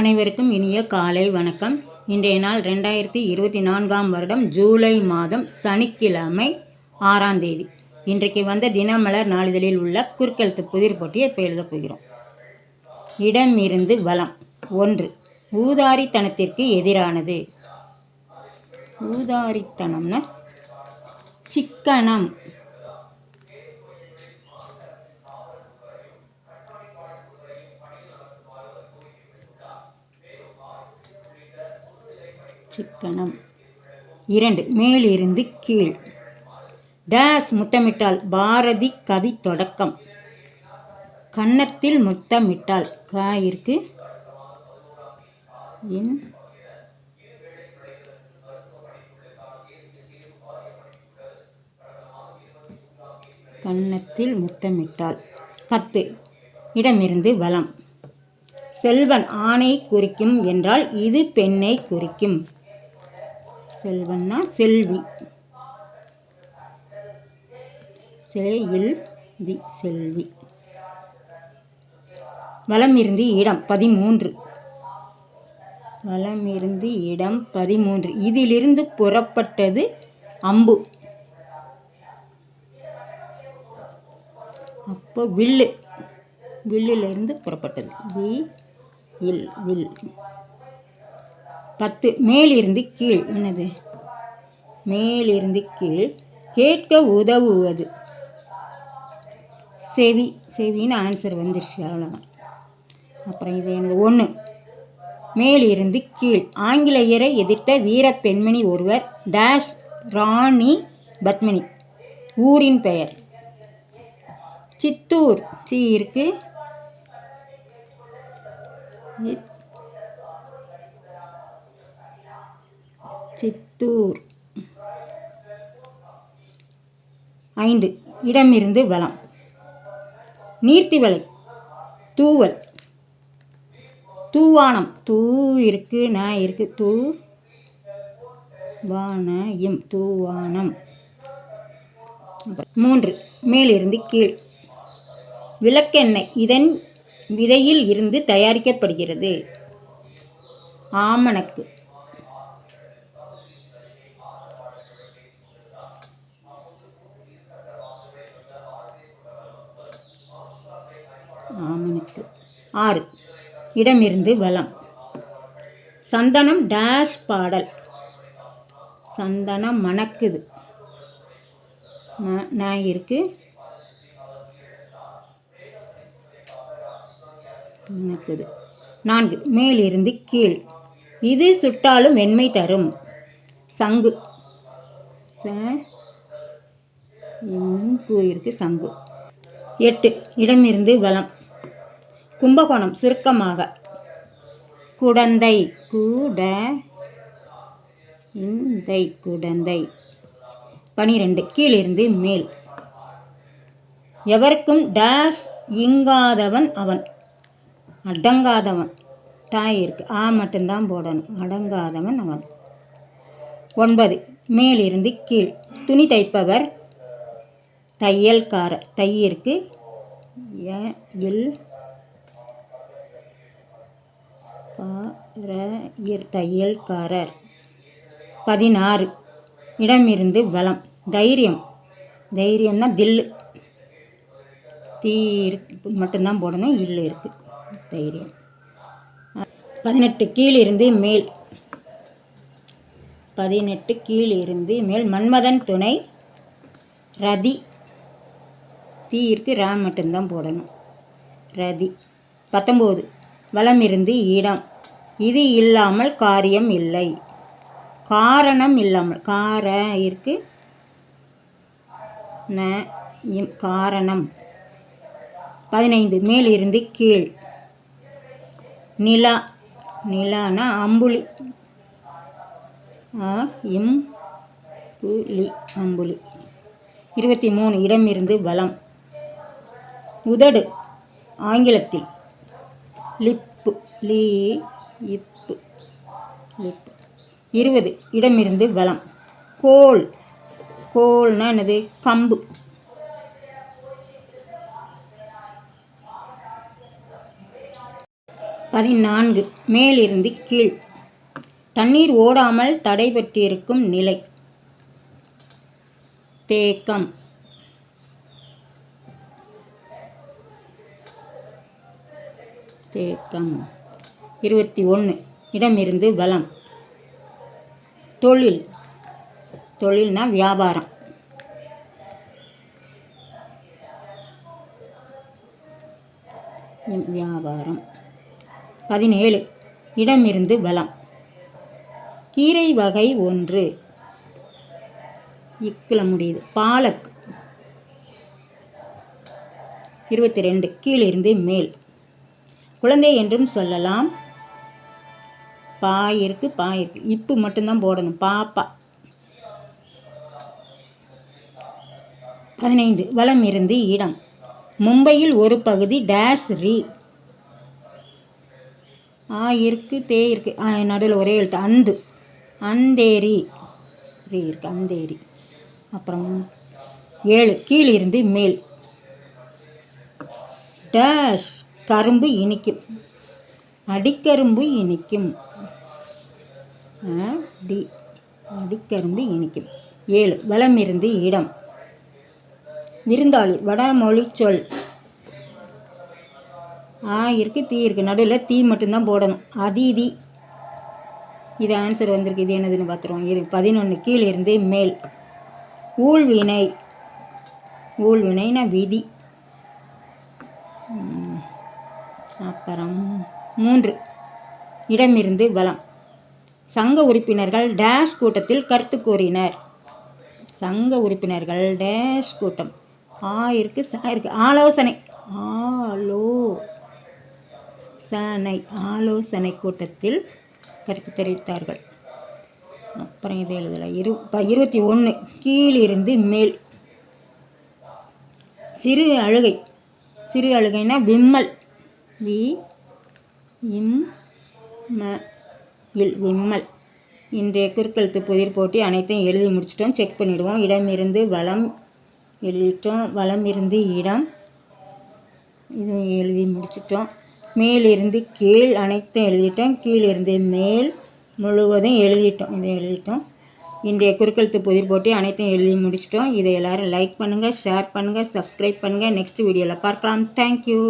அனைவருக்கும் இனிய காலை வணக்கம். இன்றைய நாள் ரெண்டாயிரத்தி இருபத்தி நான்காம் வருடம் ஜூலை மாதம் சனிக்கிழமை ஆறாம் தேதி. இன்றைக்கு வந்த தினமலர் நாளிதழில் உள்ள குறுக்கெழுத்து புதிர் போட்டியை இப்போ எழுதப் போகிறோம். இடமிருந்து வளம் ஒன்று ஊதாரித்தனத்திற்கு எதிரானது. ஊதாரித்தனம்னா சிக்கனம். சிக்கனம் இரண்டு மேலிருந்து கீழ். டேஸ் முத்தமிட்டால் பாரதி கவி தொடக்கம். கன்னத்தில் முத்தமிட்டால் காயிற்கு இன் கன்னத்தில் முத்தமிட்டால். பத்து இடமிருந்து வளம் செல்வன் ஆணை குறிக்கும் என்றால் இது பெண்ணை குறிக்கும். செல்வன்னா செல்வி. செல்வி. செல்வி வளமிருந்து இடம் பதிமூன்று. வளமிருந்து இடம் பதிமூன்று. இதிலிருந்து புறப்பட்டது அம்பு. அப்போ வில்லு. வில்லிலிருந்து புறப்பட்டது. வி இல் வில். பத்து. மேலிருந்து கீழ். என்னது? மேலிருந்து கீழ். கேட்க உதவுவது. செவி. செவின்னு ஆன்சர் வந்துருச்சு. அவ்வளோதான் அப்புறம் இது எனது ஒன்று மேலிருந்து கீழ். ஆங்கிலேயரை எதிர்த்த வீர பெண்மணி ஒருவர் டேஷ் ராணி பத்மினி. ஊரின் பெயர். சித்தூர். சி இருக்கு. சித்தூர். ஐந்து. இடமிருந்து வளம். நீர்த்தி வலை தூவல். தூவானம். தூ இருக்கு ந இருக்கு. தூ வானம் தூவானம். மூன்று. மேலிருந்து கீழ். விளக்கெண்ணெய். இதன் விதையில் இருந்து தயாரிக்கப்படுகிறது. ஆமணக்கு. ஆமணக்கு ஆறு. இடமிருந்து வலம். சந்தனம் டேஷ் பாடல். சந்தனம் மணக்குது. நான் இருக்கு. மணக்குது. நான்கு. மேலிருந்து கீழ். இது சுட்டாலும் வெண்மை தரும். சங்கு. ச இருக்கு சங்கு. எட்டு. இடமிருந்து வளம் கும்பகோணம் சுருக்கமாக. குடந்தை கூட இந்தை குடந்தை. பனிரெண்டு கீழிருந்து மேல். எவருக்கும் டேஷ் இங்காதவன் அவன். அடங்காதவன். டாய் இருக்கு. ஆ மட்டும்தான் போடணும். அடங்காதவன் அவன். ஒன்பது மேலிருந்து கீழ். துணி தைப்பவர் தையல்கார. தையிற்கு எல் தையல்காரர். பதினாறு. இடமிருந்து வளம். தைரியம். தைரியம்னா தில்லு. தீ இருக்கு. மட்டும்தான் போடணும். இல்லு இருக்குது தைரியம். பதினெட்டு. கீழிருந்து மேல். பதினெட்டு. கீழிருந்து மேல். மன்மதன் துணை. ரதி. தீ இருக்கு. ரா மட்டும்தான் போடணும். ரதி. பத்தொம்போது. வளமிருந்து இடம். இது இல்லாமல் காரியம் இல்லை. காரணம் இல்லாமல் கார இருக்கு. ந காரணம். பதினைந்து மேலிருந்து கீழ். நிலா நிலானா அம்புலி. ஆ இம் புலி அம்புலி. இருபத்தி மூணு இடமிருந்து வளம். உதடு ஆங்கிலத்தில் லிப்பு. லீ இப்பு. லிப்பு. இருபது இடமிருந்து வளம் கோல். கோல்னா என்னது? கம்பு. பதினான்கு. மேலிருந்து கீழ். தண்ணீர் ஓடாமல் தடைபட்டிருக்கும் நிலை. தேக்கம். தேக்கம். இருபத்தி ஒன்று இடமிருந்து வளம். தொழில். தொழில்னா வியாபாரம். வியாபாரம். பதினேழு. இடமிருந்து வளம். கீரை வகை ஒன்று. இக்கில முடியுது. பாலக். இருபத்தி ரெண்டு. கீழிருந்து மேல். குழந்தை என்றும் சொல்லலாம். பா இருக்கு பா இருக்கு. இப்பு மட்டும்தான் போடணும். பாப்பா பதினைந்து. வளம் இருந்து இடம். மும்பையில் ஒரு பகுதி டேஸ் ரீ. ஆ இருக்கு தே இருக்கு. நடுவில் ஒரே எழுத்து. அந்து. அந்தேரி. ரீ இருக்கு அந்தேரி. அப்புறம் ஏழு. கீழிருந்து மேல். டேஷ் கரும்பு இனிக்கும். அடிக்கரும்பு இனிக்கும். டி. அடிக்கரும்பு இனிக்கும். ஏழு வளமிருந்து இடம். விருந்தாளி வடமொழி சொல். ஆ இருக்கு தீ இருக்கு. நடுவில் தீ மட்டும்தான் போடணும். அதிதி. இது ஆன்சர் வந்திருக்கு. இது என்னதுன்னு பார்த்துருவோம். இரு பதினொன்று கீழே இருந்து மேல். ஊழ்வினை. ஊழ்வினைனா விதி. அப்புறம் மூன்று. இடமிருந்து வலம் சங்க உறுப்பினர்கள் டேஷ் கூட்டத்தில் கருத்து கூறினர். சங்க உறுப்பினர்கள் டேஷ் கூட்டம். ஆ இருக்கு ச இருக்கு. ஆலோசனை. ஆலோ சனை. ஆலோசனை கூட்டத்தில் கருத்து தெரிவித்தார்கள். அப்புறம் இது எழுதலை. இரு இருபத்தி ஒன்று கீழிருந்து மேல். சிறு அழுகை. சிறு அழுகைனா விம்மல். வி இம் ம இல் விம்மல். இன்றைய குறுக்கெழுத்து புதிர் போட்டி அனைத்தையும் எழுதி முடிச்சிட்டோம். செக் பண்ணிவிடுவோம் இடமிருந்து வளம் எழுதிட்டோம். வளம் இருந்து இடம் இதுவும் எழுதி முடிச்சிட்டோம். மேலிருந்து கீழ் அனைத்தும் எழுதிட்டோம். கீழிருந்து மேல் முழுவதும் எழுதிட்டோம். இதை எழுதிட்டோம். இன்றைய குறுக்கெழுத்து புதிர் போட்டி அனைத்தையும் எழுதி முடிச்சிட்டோம். இதை எல்லோரும் லைக் பண்ணுங்கள் ஷேர் பண்ணுங்கள் சப்ஸ்கிரைப் பண்ணுங்கள் நெக்ஸ்ட் வீடியோவில் பார்க்கலாம். தேங்க்யூ